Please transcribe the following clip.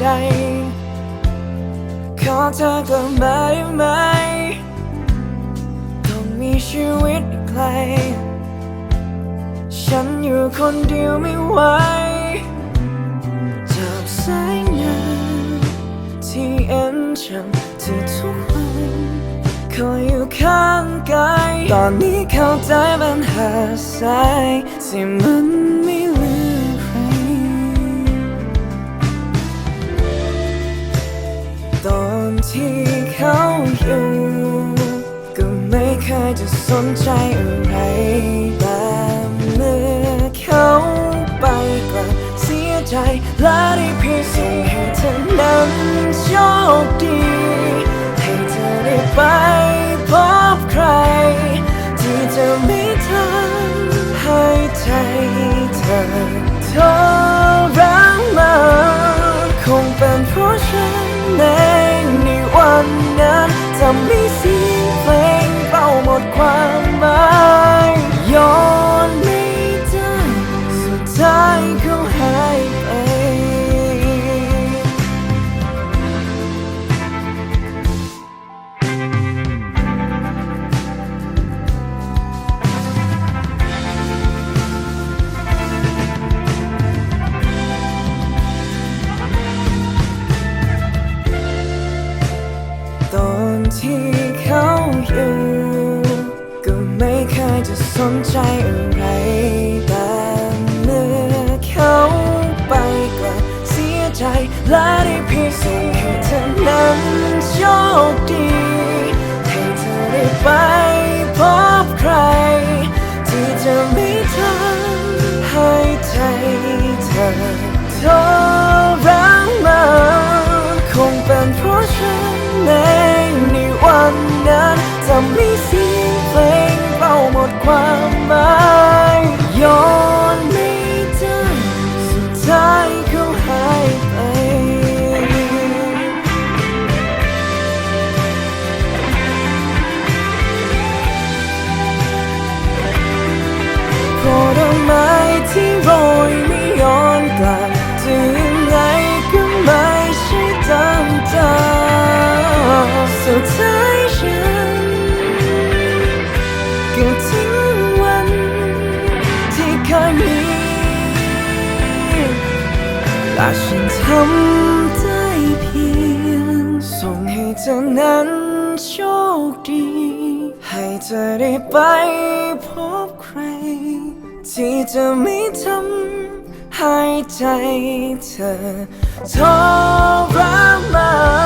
ขอเธอก็มาได้ไหม ต้องมีชีวิตอีกไกลฉันอยู่คนเดียวไม่ไหวจับสายงานที่เอ็นฉันที่ทุกวันคอยอยู่ข้างกาย ตอนนี้เข้าใจปัญหาสายที่มันม่ ที่เขาอยู่ ก็ไม่เคยจะสนใจอะไรแต่เมื่อเขาไปกลับเสียใจและได้เพียงส่งให้เธอนั้นโชคดี ให้เธอได้ไปพบใคร ที่จะไม่ทำให้ใจเธอทร นั้น ที่เขาอยู่ ก็ไม่เคยจะสนใจอะไรแต่เมื่อเขาไปกลับเสียใจและได้พิสูจน์ให้เธอนั้นโชคดี จะมีเสียงเพลงเราหมดความหมาย และฉันทำได้เพียง ส่งให้เธอนั้นโชคดี ให้เธอได้ไปพบใคร ที่จะไม่ทำให้ใจเธอทรมาน